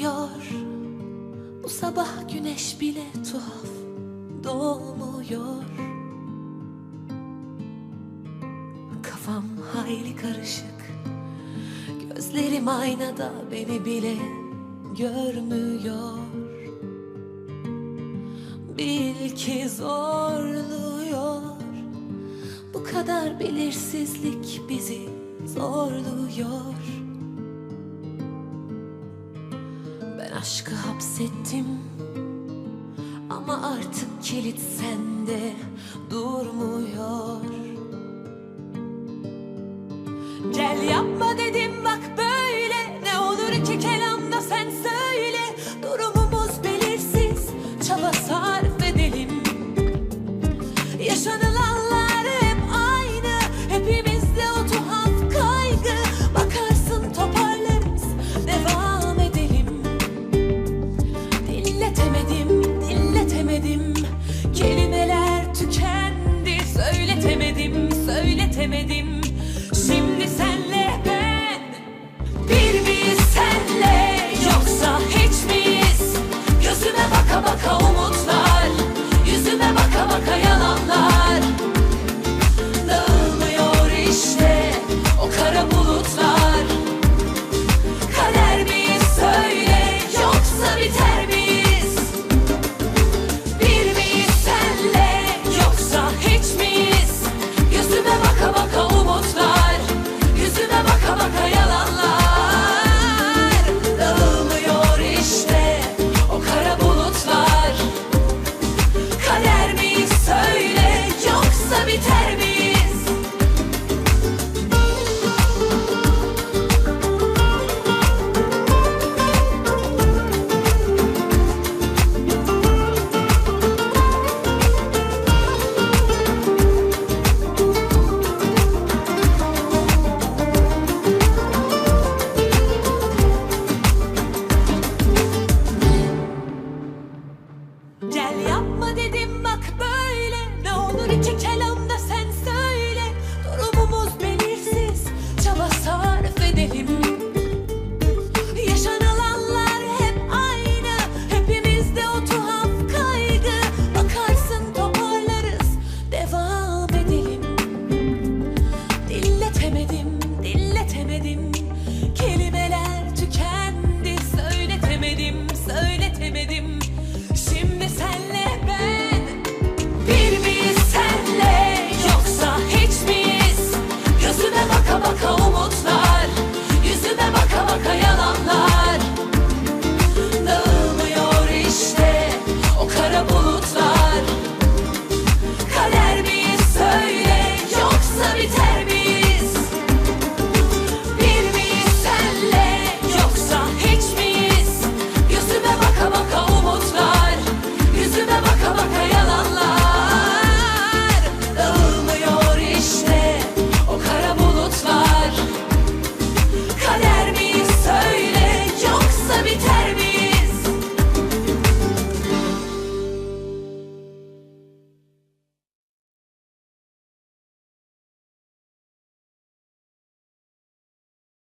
Durmuyor Bu sabah güneş bile tuhaf Doğmuyor. Kafam hayli karışık. Gözlerim aynada beni bile görmüyor. Bil ki zorluyor. Bu kadar belirsizlik bizi zorluyor Ben aşkı hapsettim. Ama artık kilit sende durmuyor. Gel yapma öğretemedim sanmak böyle Ne olur iki kelamda sen söyle. Durumumuz belirsiz Çaba sarf edelim. Yaşanılanlar hep aynı Hepimizde o tuhaf kaygı. Bakarsın toparlarız Devam edelim. Dilletemedim, dilletemedim. Kelime